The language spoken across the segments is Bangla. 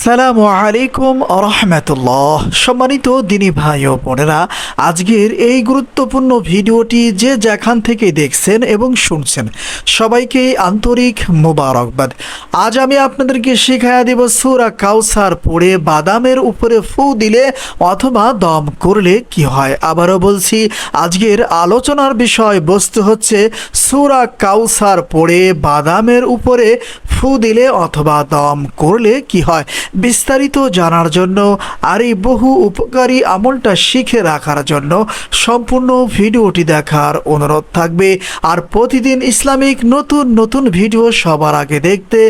আসসালামু আলাইকুম রহমতুল্লাহ সম্মানিত দিনী ভাই ও বোনেরা, আজকের এই গুরুত্বপূর্ণ ভিডিওটি যে যেখান থেকে দেখছেন এবং শুনছেন, সবাইকে আন্তরিক মোবারকবাদ। আজ আমি আপনাদেরকে শেখায়া দেব সুরা কাউসার পড়ে বাদামের উপরে ফু দিলে অথবা দম করলে কি হয়। আবারও বলছি, আজকের আলোচনার বিষয় বস্তু হচ্ছে সুরা কাউসার পড়ে বাদামের উপরে ফু দিলে অথবা দম করলে কি হয়? বিস্তারিত জানার জন্য আর এই বহু উপকারী আমলটা শিখে রাখার জন্য সম্পূর্ণ ভিডিওটি দেখার অনুরোধ থাকবে। আর প্রতিদিন ইসলামিক নতুন নতুন ভিডিও সবার আগে দেখতে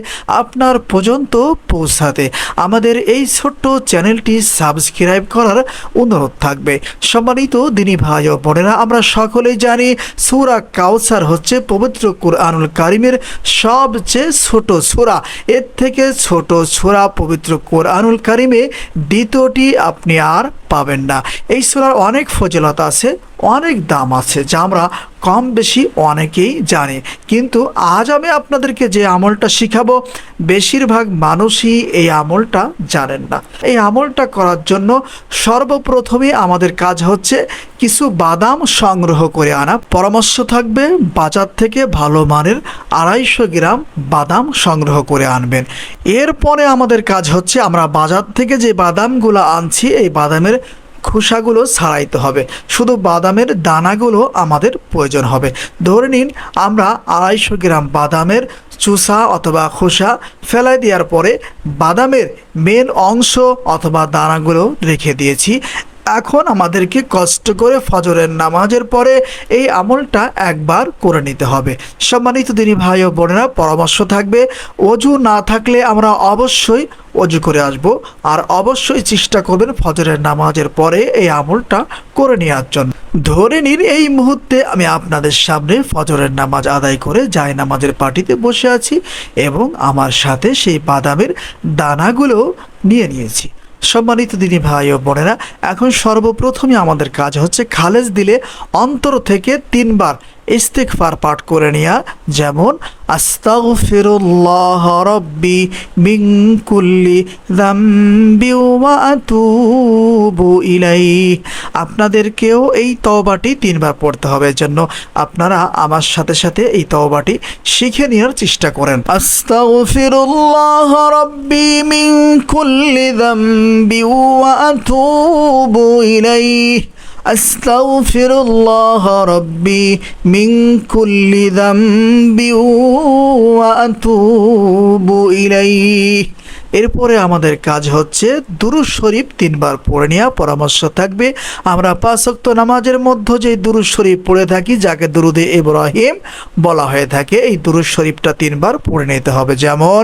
আপনার পর্যন্ত পৌঁছাতে আমাদের এই ছোট্ট চ্যানেলটি সাবস্ক্রাইব করার অনুরোধ থাকবে। সম্মানিত দিনী ভাই ও বোনেরা, আমরা সকলেই জানি সুরা কাউসার হচ্ছে পবিত্র কোরআনুল কারিমের সবচেয়ে ছোট সোরা। এর থেকে ছোট সোরা পবিত্র কোরআনুল কারিমে দ্বিতীয়টি আপনি আর পাবেন না। এই সূরার অনেক ফজিলত আছে, অনেক দাম আছে, যা আমরা কম বেশি অনেকেই জানি। কিন্তু আজ আমি আপনাদেরকে যে আমলটা শিখাবো, বেশিরভাগ মানুষই এই আমলটা জানেন না। এই আমলটা করার জন্য সর্বপ্রথমে আমাদের কাজ হচ্ছে কিছু বাদাম সংগ্রহ করে আনা। পরামর্শ থাকবে, বাজার থেকে ভালো মানের আড়াইশো গ্রাম বাদাম সংগ্রহ করে আনবেন। এরপরে আমাদের কাজ হচ্ছে, আমরা বাজার থেকে যে বাদামগুলো আনছি, এই বাদামের খোসাগুলো ছাড়াইতে হবে। শুধু বাদামের দানাগুলো আমাদের প্রয়োজন হবে। ধরে নিন, আমরা আড়াইশো গ্রাম বাদামের চুষা অথবা খোসা ফেলাই দেওয়ার পরে বাদামের মেন অংশ অথবা দানাগুলো রেখে দিয়েছি। এখন আমাদেরকে কষ্ট করে ফজরের নামাজের পরে এই আমলটা একবার করে নিতে হবে। সম্মানিত দিনী ভাই ও বোনেরা, পরামর্শ থাকবে, অজু না থাকলে আমরা অবশ্যই অজু করে আসব আর অবশ্যই চেষ্টা করবেন ফজরের নামাজের পরে এই আমলটা করে নেওয়ার জন্য। ধরে নিন এই মুহূর্তে আমি আপনাদের সামনে ফজরের নামাজ আদায় করে জায় নামাজের পার্টিতে বসে আছি এবং আমার সাথে সেই বাদামের দানাগুলো নিয়ে নিয়েছি। সম্মানিত দিদি ভাই ও বোনেরা, এখন সর্বপ্রথমে আমাদের কাজ হচ্ছে খালেজ দিলে অন্তর থেকে তিনবার ইস্তেকফার পাঠ করে নেওয়া যেমন, আস্তাগফিরুল্লাহ রব্বি মিন কুল্লি যামবি ওয়া আতুবু ইলাইহি। আপনাদেরকেও এই তওবাটি তিনবার পড়তে হবে জন্য আপনারা আমার সাথে সাথে এই তওবাটি শিখে নেওয়ার চেষ্টা করেন। আস্তাগফিরুল্লাহ রব্বি মিন কুল্লি যামবি ওয়া আতুবু ইলাইহি। أستغفر الله ربي من كل ذنب وأتوب إليه এরপরে আমাদের কাজ হচ্ছে দুরুজ শরীফ তিনবার পড়ে নেওয়া পরামর্শ থাকবে আমরা পাঁচক্ত নামাজের মধ্যে যে দুরুজ শরীফ পড়ে থাকি যাকে দুরুদে ইব্রাহিম বলা হয়ে থাকে এই দুরুজ শরীফটা তিনবার পড়ে নিতে হবে যেমন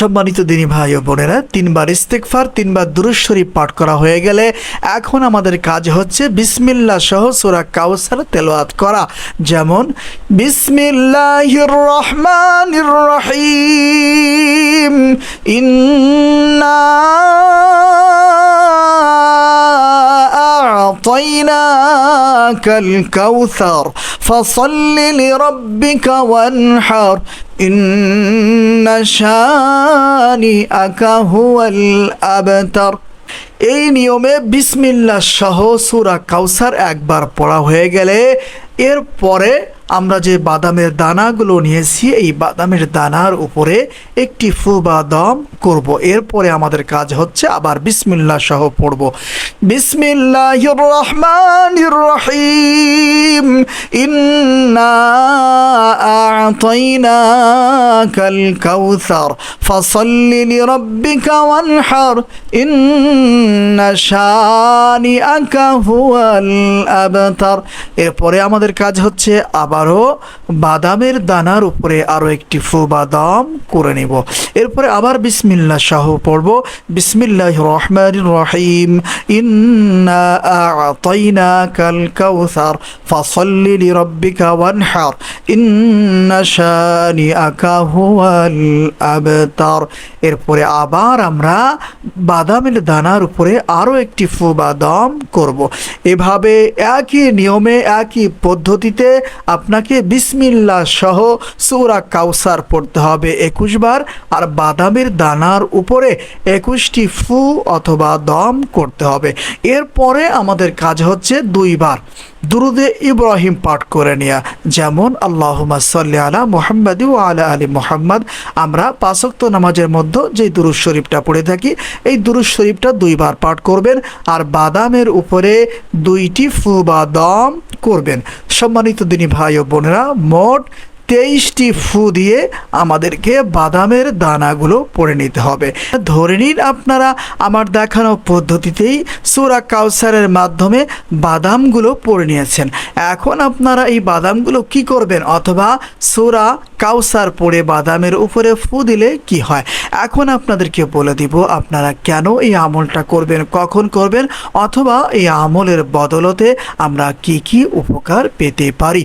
সম্মানিত দিনী ভাই ও বোনেরা, তিনবার ইস্তেকফার তিনবার দুরুশ্বরী পাঠ করা হয়ে গেলে এখন আমাদের কাজ হচ্ছে বিসমিল্লা সহ সুরা কাউসার তেলোয়াত করা। যেমন বিসমিল্লাহ রহমান রহিম, ইন্না أعطيناك الكوثر فصل لربك وانحر إن شانئك هو الأبتر এই নিয়মে বিসমিল্লা সহ সুরা কাউসার একবার পড়া হয়ে গেলে এরপরে আমরা যে বাদামের দানাগুলো নিয়েছি এই বাদামের দানার উপরে একটি ফু বা দম করব এরপরে আমাদের কাজ হচ্ছে আবার বিসমিল্লা সহ পড়ব বিসমিল্লাহ রহমান রহিম ইন্না أعطيناك الكوثر فصل لربك وانحر إن شانئك هو الأبتر এরপরে আমাদের কাজ হচ্ছে আবারও বাদামের দানার উপরে আরও একটি ফু বাদাম করে নিব এরপরে আবার বিসমিল্লাহ সহ পড়ব বিসমিল্লাহ রহমান রহিম ইন্না আতাইনাকাল কাউসার ফাসাল্লি লিরাব্বিকা ওয়ানহার ইন্না শানিআকা হুয়াল আবতার এরপরে আবার আমরা বাদামের দানার উপরে আরও একটি ফু বাদাম করব। এভাবে একই নিয়মে, একই পদ্ধতিতে আপনাকে বিসমিল্লাহ সহ সূরা কাউসার পড়তে হবে একুশ বার আর বাদামের দানার উপরে একুশটি ফু অথবা দম করতে হবে। এরপরে আমাদের কাজ হচ্ছে দুইবার। দুরুদে ইব্রাহিম পাঠ করে নেওয়া যেমন আল্লাহুমা সাল্লি আলা মোহাম্মদ আলা আলী মোহাম্মদ। আমরা পাঁচক্ত নামাজের মধ্যে যে দুরুদ শরীফটা পড়ে থাকি, এই দুরুদ শরীফটা দুইবার পাঠ করবেন আর বাদামের উপরে দুইটি ফু বা দম করবেন। সম্মানিত দিনী ভাই ও বোনেরা, মোট তেইশটি ফু দিয়ে আমাদেরকে বাদামের দানাগুলো পরে নিতে হবে। ধরে নিন আপনারা আমার দেখানো পদ্ধতিতেই সুরা কাউসারের মাধ্যমে বাদামগুলো পরে নিয়েছেন। এখন আপনারা এই বাদামগুলো কি করবেন? অথবা সুরা কাউসার পড়ে বাদামের উপরে ফু দিলে কি হয়? এখন আপনাদেরকে বলে দিব, আপনারা কেন এই আমলটা করবেন, কখন করবেন? অথবা এই আমলের বদলতে আমরা কি কি উপকার পেতে পারি?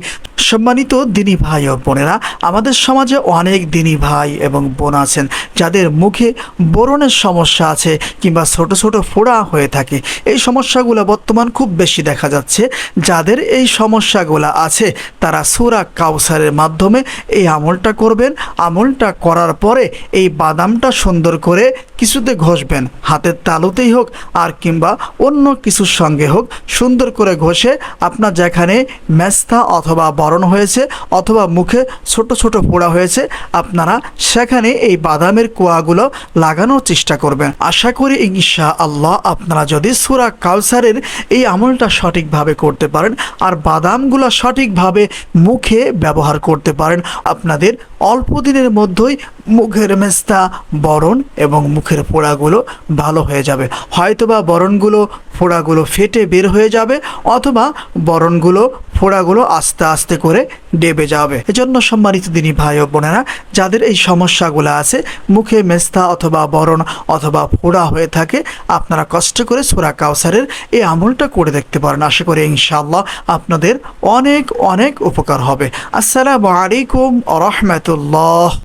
সম্মানিত দিনী ভাই ও বোনেরা, আমাদের সমাজে অনেক দিনী ভাই এবং বোন আছেন, যাদের মুখে বরণের সমস্যা আছে কিংবা ছোট ছোট ফোড়া হয়ে থাকে। এই সমস্যাগুলো বর্তমান খুব বেশি দেখা যাচ্ছে। যাদের এই সমস্যাগুলো আছে, তারা সুরা কাউসারের মাধ্যমে এই আমলটা করবেন। আমলটা করার পরে এই বাদামটা সুন্দর করে কিছুতে ঘষবেন। হাতের তালুতেই হোক আর কিংবা অন্য কিছুর সঙ্গে হোক, সুন্দর করে ঘষে আপনার যেখানে মেস্তা অথবা বরণ হয়েছে অথবা মুখে ছোট ছোট পোড়া হয়েছে, আপনারা সেখানে এই বাদামের কোয়াগুলো লাগানোর চেষ্টা করবেন। আশা করি ইনশা আল্লাহ আপনারা যদি সুরা কালসারের এই আমলটা সঠিকভাবে করতে পারেন আর বাদামগুলো সঠিকভাবে মুখে ব্যবহার করতে পারেন, আপনাদের অল্প দিনের মধ্যেই মুখের মেস্তা বরণ এবং মুখের পোড়াগুলো ভালো হয়ে যাবে। হয়তোবা বরণগুলো ফোড়াগুলো ফেটে বের হয়ে যাবে অথবা বরণগুলো ফোড়াগুলো আস্তে আস্তে করে ডেবে যাবে। এজন্য সম্মানিত দিনী ভাই ও বোনেরা, যাদের এই সমস্যাগুলো আছে, মুখে মেস্তা অথবা বরণ অথবা ফোড়া হয়ে থাকে, আপনারা কষ্ট করে সোরা কাউসারের এই আমলটা করে দেখতে পারেন। আশা করি ইনশাআল্লাহ আপনাদের অনেক অনেক উপকার হবে। আসসালামু আলাইকুম রহমতুল্লাহ।